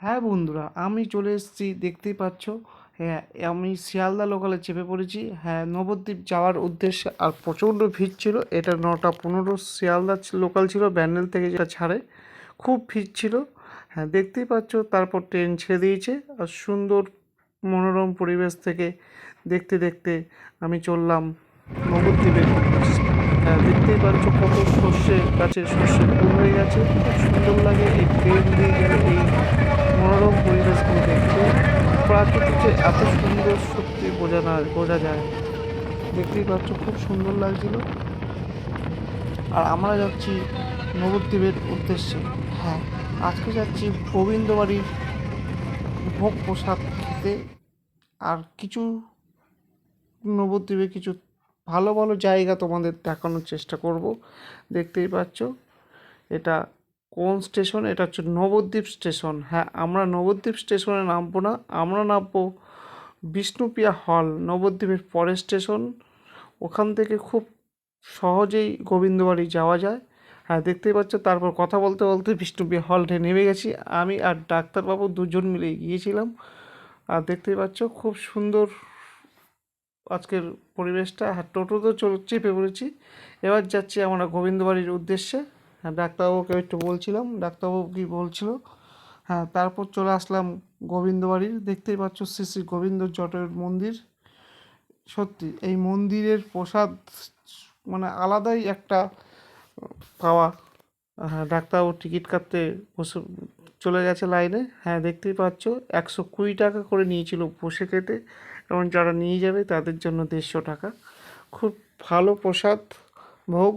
হ্যাঁ বন্ধুরা, আমি চলে এসেছি, দেখতেই পাচ্ছ। হ্যাঁ আমি শিয়ালদা লোকালে চেপে পড়েছি। হ্যাঁ নবদ্বীপ যাওয়ার উদ্দেশ্যে আর প্রচণ্ড ভিড় ছিল। এটা নটা পনেরো, শিয়ালদা লোকাল ছিল, ব্যান্ডেল থেকে যেটা ছাড়ে, খুব ভিড় ছিল। হ্যাঁ দেখতেই পাচ্ছ, তারপর ট্রেন ছেড়ে দিয়েছে। আর সুন্দর মনোরম পরিবেশ থেকে দেখতে দেখতে আমি চললাম নবদ্বীপের দেখতেই পাচ্ছ কত সর্ষে, গাছের সর্ষে ফুল হয়ে গেছে। খুব সুন্দর লাগে এই ট্রেন দিয়ে গেলে এই মনোরম পরিবেশগুলো দেখতে। প্রাকৃতিকে এত সুন্দর সত্যি বোঝা না, বোঝা যায়। দেখতেই পাচ্ছ খুব সুন্দর লাগছিল। আর আমরা যাচ্ছি নবদ্বীপের উদ্দেশ্যে। হ্যাঁ আজকে যাচ্ছি গোবিন্দবাড়ির ভোগ প্রসাদ খেতে। আর কিছু নবদ্বীপে কিছু ভালো ভালো জায়গা তোমাদের দেখানোর চেষ্টা করব। দেখতেই পাচ্ছ, এটা কোন স্টেশন? এটা হচ্ছে নবদ্বীপ স্টেশন। হ্যাঁ আমরা নবদ্বীপ স্টেশনে নামবো না, আমরা নামবো বিষ্ণুপ্রিয়া হল, নবদ্বীপের পরের স্টেশন। ওখান থেকে খুব সহজেই গোবিন্দবাড়ি যাওয়া যায়। হ্যাঁ দেখতেই পাচ্ছ, তারপর কথা বলতে বলতে বিষ্ণুপ্রিয়া হলটে নেমে গেছি। আমি আর ডাক্তারবাবু দুজন মিলে গিয়েছিলাম। আর দেখতেই পাচ্ছ, খুব সুন্দর আজকের পরিবেশটা। হ্যাঁ টোটোতেও চল, চেপে পড়েছি। এবার যাচ্ছি আমরা গোবিন্দবাড়ির উদ্দেশ্যে। হ্যাঁ ডাক্তারবাবুকে একটু বলছিলাম, ডাক্তারবাবু কি বলছিল? হ্যাঁ তারপর চলে আসলাম গোবিন্দবাড়ির। দেখতেই পাচ্ছ শ্রী শ্রী গোবিন্দ জটের মন্দির। সত্যি, এই মন্দিরের প্রসাদ মানে আলাদাই একটা পাওয়া। হ্যাঁ ডাক্তারবাবু টিকিট কাটতে বসে চলে গেছে লাইনে হ্যাঁ দেখতেই পাচ্ছ, একশো কুড়ি টাকা করে নিয়েছিল বসে খেতে। এবং যারা নিয়ে যাবে, তাদের জন্য দেড়শো টাকা। খুব ভালো প্রসাদ, ভোগ।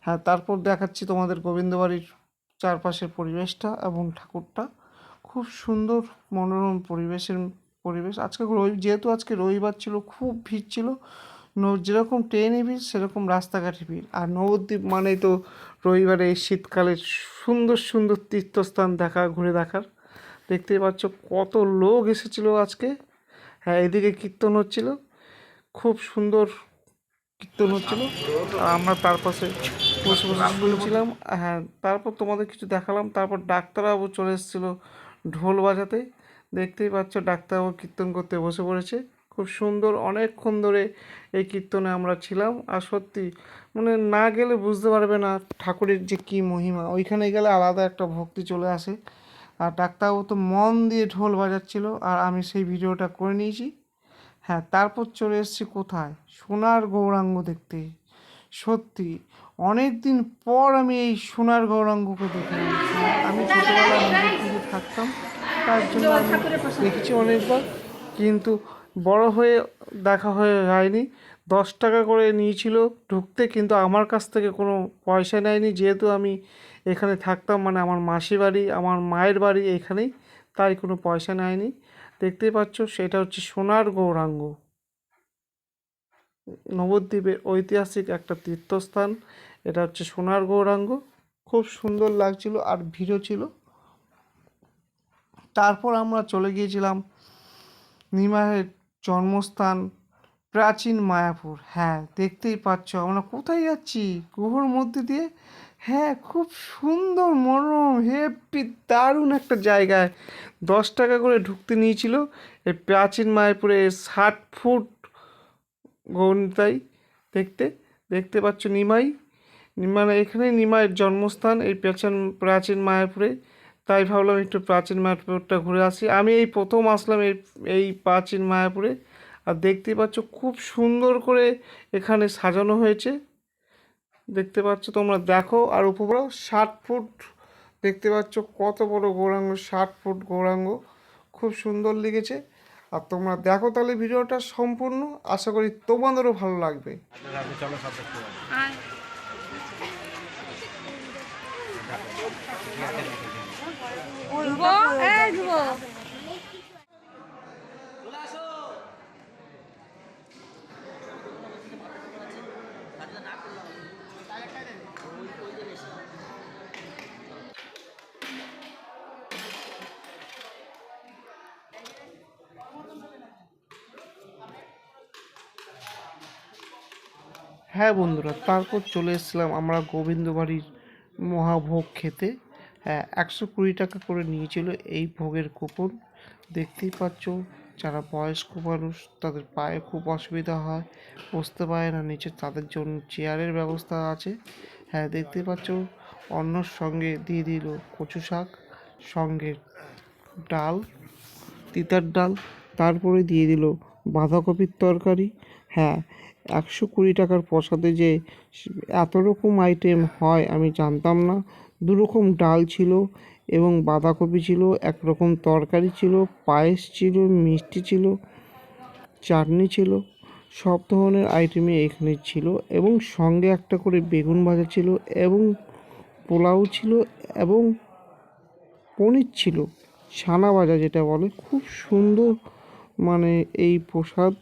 হ্যাঁ তারপর দেখাচ্ছি তোমাদের গোবিন্দবাড়ির চারপাশের পরিবেশটা এবং ঠাকুরটা। খুব সুন্দর, মনোরম পরিবেশের পরিবেশ। আজকে রবি, যেহেতু আজকে রবিবার ছিল, খুব ভিড় ছিল। যেরকম ট্রেনে ভিড় সেরকম রাস্তাঘাটে ভিড় আর নবদ্বীপ মানেই তো রবিবারে এই শীতকালে সুন্দর সুন্দর তীর্থস্থান দেখা, ঘুরে দেখার। দেখতেই পাচ্ছ কত লোক এসেছিল আজকে। হ্যাঁ এদিকে কীর্তন হচ্ছিল। খুব সুন্দর কীর্তন হচ্ছিল। আর আমরা তার পাশে বসে বসে শুনছিলাম। হ্যাঁ তারপর তোমাদের কিছু দেখালাম। তারপর ডাক্তারবাবু চলে এসেছিল ঢোল বাজাতে। দেখতেই পাচ্ছ ডাক্তারবাবু কীর্তন করতে বসে পড়েছে। খুব সুন্দর অনেকক্ষণ ধরে এই কীর্তনে আমরা ছিলাম। আর সত্যি মানে না গেলে বুঝতে পারবে না ঠাকুরের যে কী মহিমা। ওইখানে গেলে আলাদা একটা ভক্তি চলে আসে। আর ডাক্তারবাবু তো মন দিয়ে ঢোল বাজাচ্ছিল আর আমি সেই ভিডিওটা করে নিয়েছি। হ্যাঁ তারপর চলে এসেছি কোথায়? সোনার গৌরাঙ্গ দেখতে। সত্যি অনেক দিন পর আমি এই সোনার গৌরাঙ্গকে দেখলাম। আমি ছোটোবেলায় থাকতাম তার জন্য আমি দেখেছি অনেকবার। কিন্তু বড় হয়ে দেখা হয়ে যায়নি। দশ টাকা করে নিয়েছিল ঢুকতে, কিন্তু আমার কাছ থেকে কোনো পয়সা নেয়নি। যেহেতু আমি এখানে থাকতাম মানে আমার মাসি বাড়ি, আমার মায়ের বাড়ি এখানেই, তাই কোনো পয়সা নেয়নি। দেখতেই পাচ্ছ, সেটা হচ্ছে সোনার গৌরাঙ্গ। নবদ্বীপের ঐতিহাসিক একটা তীর্থস্থান। এটা হচ্ছে সোনার গৌরাঙ্গ। খুব সুন্দর লাগছিল আর ভিড়ও ছিল। তারপর আমরা চলে গিয়েছিলাম নিমাহের জন্মস্থান প্রাচীন মায়াপুর। হ্যাঁ দেখতেই পাচ্ছ আমরা কোথায় যাচ্ছি? গুহর মধ্যে দিয়ে? হ্যাঁ খুব সুন্দর, মনোরম, হেপি, দারুণ একটা জায়গায়। দশ টাকা করে ঢুকতে নিয়েছিল এই প্রাচীন মায়াপুরে ষাট ফুট গণিতাই দেখতে। দেখতে পাচ্ছ নিমাই। মানে এখানে নিমাইয়ের জন্মস্থান এই প্রাচীন প্রাচীন মায়াপুরে। তাই ভাবলাম একটু প্রাচীন মায়াপুরটা ঘুরে আসি। আমি এই প্রথম আসলাম এই এই প্রাচীন মায়াপুরে। আর দেখতে পাচ্ছ খুব সুন্দর করে এখানে সাজানো হয়েছে। দেখতে পাচ্ছ তোমরা দেখো আর উপরে ষাট ফুট। দেখতে পাচ্ছ কত বড় গৌরাঙ্গ, ষাট ফুট গৌরাঙ্গ। খুব সুন্দর লেগেছে। আর তোমরা দেখো তাহলে ভিডিওটা সম্পূর্ণ। আশা করি তোমাদেরও ভালো লাগবে। আয়। হ্যাঁ হ্যাঁ বন্ধুরা তারপর চলে এসেছিলাম আমরা গোবিন্দ বাড়ির মহাভোগ খেতে। হ্যাঁ একশো কুড়ি টাকা করে নিয়েছিল এই ভোগের কুপন। দেখতেই পাচ্ছ, যারা বয়স্ক মানুষ, তাদের পায়ে খুব অসুবিধা হয়, বসতে পারে না, নিচে তাদের জন্য চেয়ারের ব্যবস্থা আছে। হ্যাঁ দেখতেই পাচ্ছ, অন্যর সঙ্গে দিয়ে দিল কচু শাক, সঙ্গে ডাল, তিতার ডাল, তারপরে দিয়ে দিল বাঁধাকপির তরকারি। হ্যাঁ একশো কুড়ি টাকার প্রসাদে যে এত রকম আইটেম হয়, আমি জানতাম না। দু রকম ডাল ছিল এবং বাঁধাকপি ছিল এক রকম তরকারি ছিল, পায়েস ছিল, মিষ্টি ছিল, চাটনি ছিল, সব ধরনের আইটেমই এখানে ছিল এবং সঙ্গে একটা করে বেগুন ভাজা ছিল এবং পোলাও ছিল এবং পনির ছিল। ছানা ভাজা যেটা বলে, খুব সুন্দর মানে এই প্রসাদ,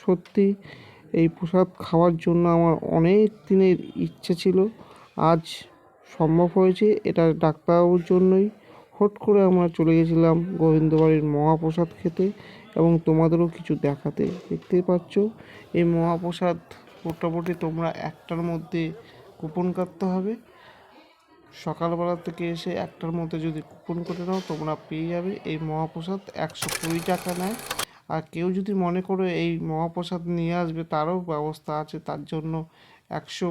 সত্যি এই প্রসাদ খাওয়ার জন্য আমার অনেক দিনের ইচ্ছে ছিল। আজ সম্ভব হয়েছে, এটা ডাক্তারবাবুর জন্যই। হট করে আমরা চলে গেছিলাম গোবিন্দবাড়ির মহাপ্রসাদ খেতে এবং তোমাদেরও কিছু দেখাতে। দেখতেই পাচ্ছ, এই মহাপ্রসাদ মোটামুটি তোমরা একটার মধ্যে কুপন কাটতে হবে। সকালবেলা থেকে এসে একটার মধ্যে যদি কুপন করে নাও, তোমরা পেয়ে যাবে। এই মহাপ্রসাদ একশো কুড়ি টাকা নেয়। আর কেউ যদি মনে করো এই মহাপ্রসাদ নিয়ে আসবে, তারও ব্যবস্থা আছে। তার জন্য একশো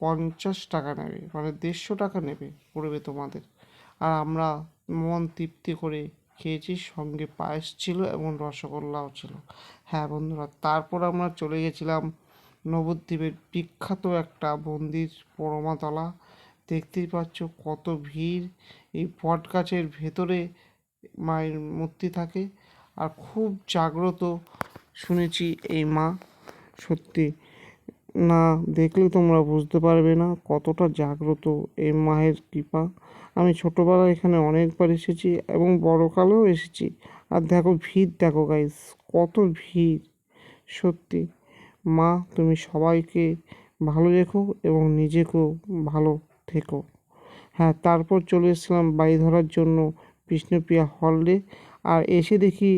পঞ্চাশ টাকা নেবে মানে দেড়শো টাকা নেবে পড়বে তোমাদের। আর আমরা মন তৃপ্তি করে খেয়েছি, সঙ্গে পায়েস ছিল এবং রসগোল্লাও ছিল। হ্যাঁ বন্ধুরা, তারপর আমরা চলে গেছিলাম নবদ্বীপের বিখ্যাত একটা মন্দির, পরমাতলা। দেখতেই পাচ্ছ কত ভিড়, এই বট গাছের ভেতরে মায়ের মূর্তি থাকে। আর খুব জাগ্রত শুনেছি এই মা, সত্যি। না, দেখলে তোমরা বুঝতে পারবে না কতটা জাগ্রত এই মায়ের কৃপা। আমি ছোটোবেলায় এখানে অনেকবার এসেছি এবং বড়কালেও এসেছি। আর দেখো ভিড়, দেখো গাইস কত ভিড়। সত্যি, মা, তুমি সবাইকে ভালো রেখো এবং নিজেকেও ভালো থেকো। হ্যাঁ তারপর চলে এসেছিলাম বাড়ি ধরার জন্য বিষ্ণুপ্রিয়া হলে আর এসে দেখি